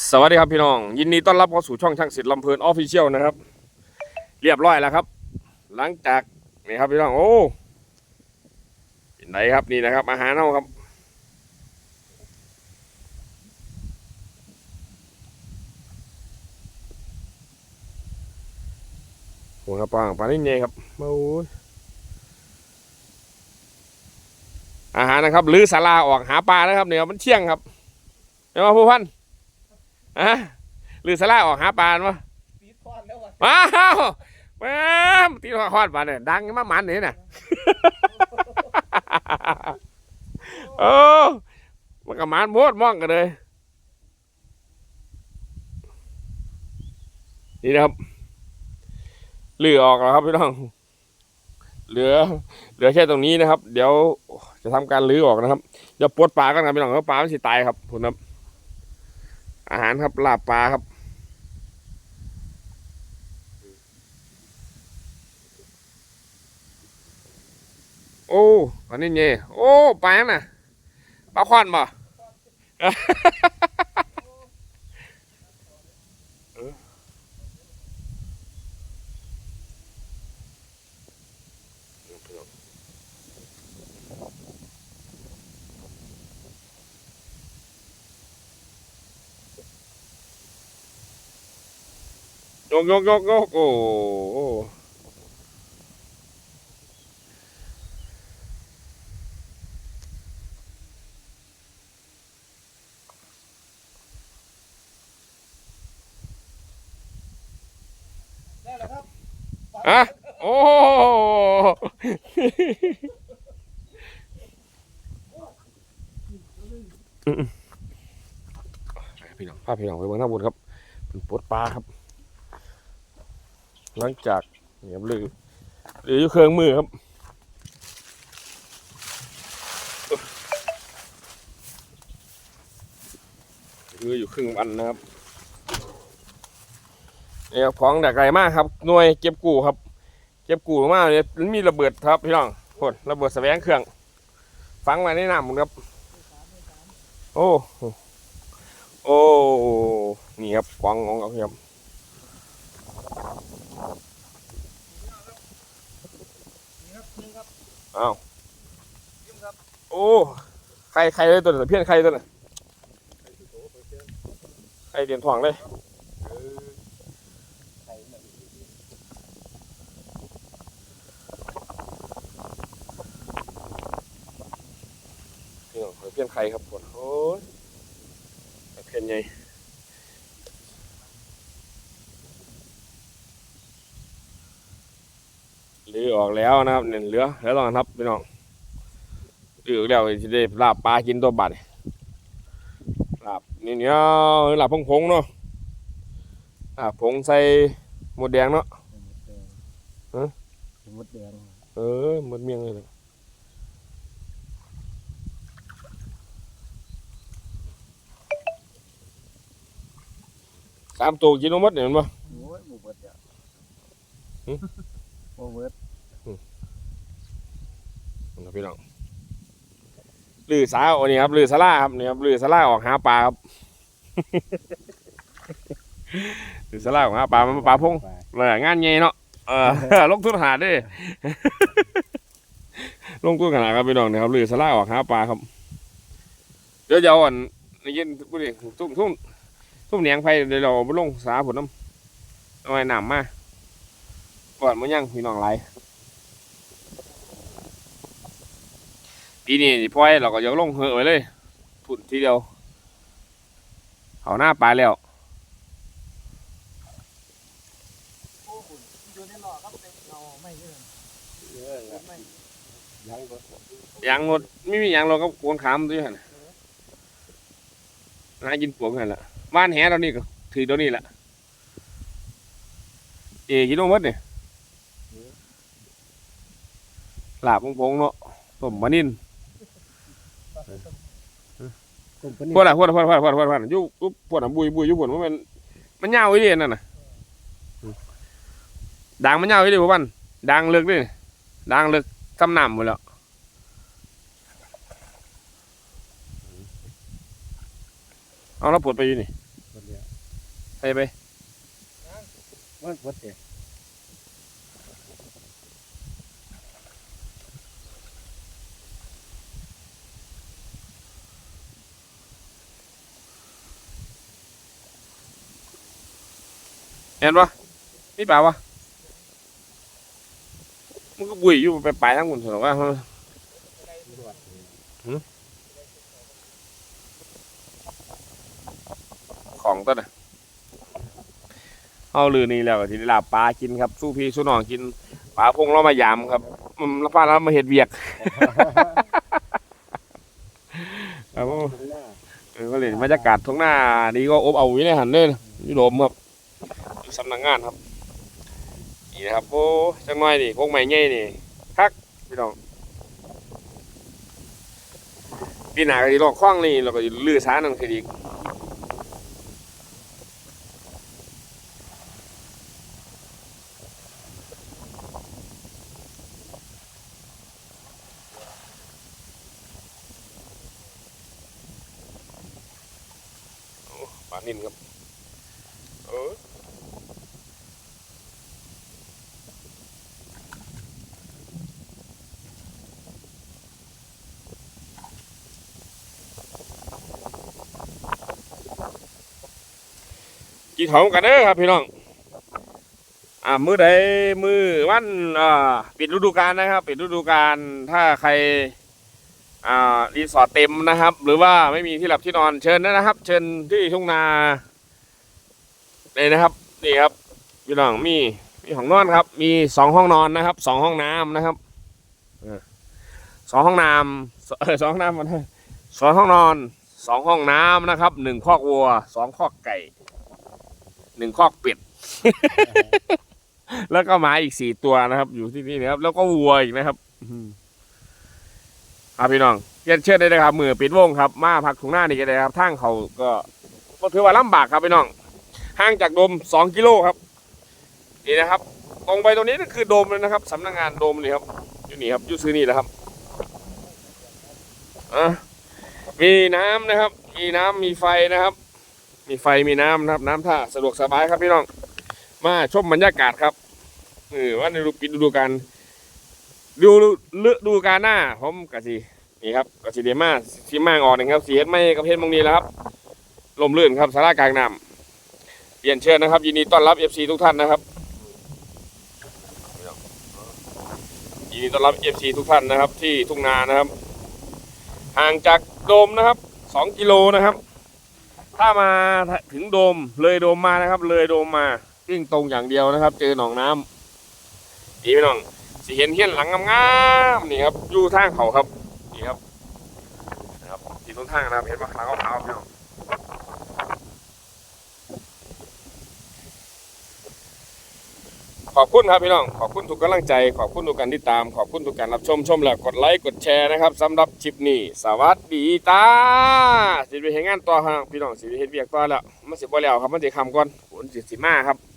สวัสดีครับพี่น้อง ยินดีต้อนรับเข้าสู่ช่องช่างศิลป์ลำเพลินออฟฟิเชียลนะครับ เรียบร้อยแล้วครับ หลังจากนี่ครับพี่น้องโอ้เป็นไหนครับนี่นะครับ อาหารเน่าครับ หัวกระปังปลาลิ้นเย่ครับโอ้ยอาหารนะครับลือสาราออกหาปลานะครับเนี่ยมันเที่ยงครับเห็นไหมผู้พัน อะลือสาราออกหาปลาเนาะปีดพอนแล้ววะว้าวแม่มตีทอดคอดปลาเนี่ยดังมามันนี่น่ะโอ้มันก็มันโมดมองกันเลยนี่นะครับเหลือออกแล้วครับพี่น้อง เหลือ เหลือแค่ตรงนี้นะครับ เดี๋ยวจะทำการลื้อออกนะครับเดี๋ยวปลดปลากันครับพี่น้องเพราะปลามันสิตายครับคุณครับ อาหารครับลาบปลาครับโอ้อันนี้เย่โอ้ปลายังน่ะปลาควันบ่ ยกยกยกยกโอ้โอ้ได้แล้วครับอะโอ้พี่น้องพาพี่น้องไปเบิ่งทางบนครับเป็นปลดปลาครับ หลังจากเนี่ยลือหรืออยู่เครื่องมือครับมืออยู่ครึ่งวันนะครับเนี่ยของดักไกลมากครับหน่วยเก็บกู้ครับ เก็บกู้มากเลยมันมีระเบิดครับพี่น้องโหดระเบิดแสวงเครื่อง ฟังมาในน้ำหมครับ โอ้ โอ้ นี่ครับกวางของเราครับ นี่ครับนี่ครับ อ้าวโอ้ใครใครเลยตัวน่ะเพี้ยนใครตัวน่ะใครเดียนถ่วงเลยเพี้ยนใครครับคนโอ้ยเพี้ยนไง หลือออกแล้วนะครับเนี่ยเหลือแล้วต้องนับพี่น้องเหลืออกแล้วจะได้ลาบปลากินตัวบัดนี่ลาบนี่เนี่ยลาบพงพงๆเนาะลาบผงใส่หมดแดงเนาะฮะมดแดงเออหมดเมียงเลยนะสามตัวกินเอาหมดเนี่ยเห็นปะโอ้ยหมูเบิดเดี๋ยวหึหมูเบิด นะพี่น้องลือสาอันนี้ครับลือสลาครับนี่ครับลือสลาออกหาปลาครับลือสลาออกหาปลามันปลาพงเลยงานใหญ่เนาะเออลงทุนขนาดเด้ลงทุนขนาดครับพี่น้องเนี่ยครับลือสลาออกหาปลาครับเดี๋ยวจะเอาอันนี่ยินพูดดิทุ่มทุ่มทุ่มเหนียงไฟเดี๋ยวเราไปลงสาผลน้ำเอาไว้น้ำมาก่อนมันยังพี่น้องไร ปีนี้พอยเราก็ยกลงเหอะไว้เลยพุ่นทีเดียวเอาหน้าปลาแล้วโอ้คุณอยู่ในหลอดครับเป็นเงางหมดไม่มียางเราก็กวงขามด้วยหันน่ากินปวกหันละบ้านแหเรานี่ก็ถือตัวนี้แหละเอ๋กินลงมดเนี่ยลาบพงๆเนาะต้มมะนิน พวดอะพวดอะพวดอะพวดอะพวดอะพวดอะพวดอะอยุบพวดอะบุยบุยอยุบพวดมัน มันยาวอีเดียนั่นน่ะดังมันยาวอีเดียพวกมันดังลิกดิดังลิกซ้ำน้ำหมดแล้วเอาแล้วปวดไปอยู่นี่ไปไปมันวัดเตะ เห็นปะมีป่าวะมันก็บุยอยู่ไปปลายทั้งหมดเหรอว่าของต้นน่ะเอาลือนี่แล้วก็ทีนี้ลาบปลากินครับ สู้พี่สู้น้องกินปลาพงเรามายามครับมันแล้วป้าเรามาเห็ดเวียกครับผมเออก็เลยบรรยากาศท้องหน้าดีก็อบเอาอยู่ในหันเลยยุโรปครับอยู่สำ นักงานครับนี่นะครับโอ้จังน้อยนี่พวกใหม่ใหญ่นี่คักพี่น้องปีหน้าก็ดีลอกคล้องนี่เราก็สิลื้อสานั่นคืออีกปลานิ่นครับ กินของกันเด้อครับพี่น้อง อ่ามือใดมือวันอ่าปิดฤดูกาลนะครับ ปิดฤดูกาลถ้าใครอ่ารีสอร์ทเต็มนะครับ หรือว่าไม่มีที่หลับที่นอนเชิญนะครับ เชิญที่ทุ่งนาเลยนะครับนี่ครับพี่น้องมีมีห้องนอนครับ มีสองห้องนอนนะครับสองห้องน้ำนะครับสองห้องน้ำสเออสองห้องน้ำมันสองห้องนอนสองห้องน้ำนะครับหนึ่งคอกวัวสองคอกไก่ หนึ่งคอกเป็ด แล้วก็หมาอีกสี่ตัวนะครับ อยู่ที่นี่นะครับ แล้วก็วัวอีกนะครับอืมครับพี่น้องเรียนเชิญได้เลยครับมือปิดวงครับ มาพักถุงหน้านี่ก็ได้ครับทางเขาก็ก็ถือว่าลำบากครับพี่น้องห่างจากโดมสองกิโลครับนี่นะครับ ตรงไปตรงนี้ก็คือโดมเลยนะครับสำนักงานโดมนี่ครับอยู่นี่ครับอยู่ซื้อนี่แหละครับอะมีน้ำนะครับ มีน้ำมีไฟนะครับ มีไฟมีน้ำนะครับ น้ำท่าสะดวกสบายครับพี่น้อง มาชมบรรยากาศครับเออว่าในรูปิดดูกาลดูฤดูกาลหน้าผมกะสินี่ครับกะสิเดมาสีมางออกนะครับสีเฮ็ดไม่กับเฮ็ดมงนี้แล้วครับลมลื่นครับสารากลางน้ำเรียนเชิญนะครับ ยินดีต้อนรับ FC ทุกท่านนะครับยินดีต้อนรับ FC ทุกท่านนะครับ ที่ทุ่งนานะครับ ห่างจากโดมนะครับ2กิโลนะครับ ถ้ามาถึงโดมเลยโดมมานะครับ เลยโดมมาวิ่งตรงอย่างเดียวนะครับ เจอหนองน้ำดีไหมน้องสิเห็นเฮี้ยนหลังงามๆนี่ครับอยู่ทางเขาครับนี่ครับนะครับที่ต้นทางนะครับเห็นไหมหลังเขาวๆพี่น้อง ขอบคุณครับพี่น้อง ขอบคุณทุกกำลังใจ ขอบคุณทุกการติดตาม ขอบคุณทุกการรับชม ชมแล้วกดไลค์ กดแชร์นะครับสำหรับคลิปนี้ สวัสดีตาสิไปเห็นงานต่อครับพี่น้องสิไปเห็นเบียกต่อแล้ว มันสิบ่แล้วครับ มันสิคำก่อนฝนสิสิมาครับ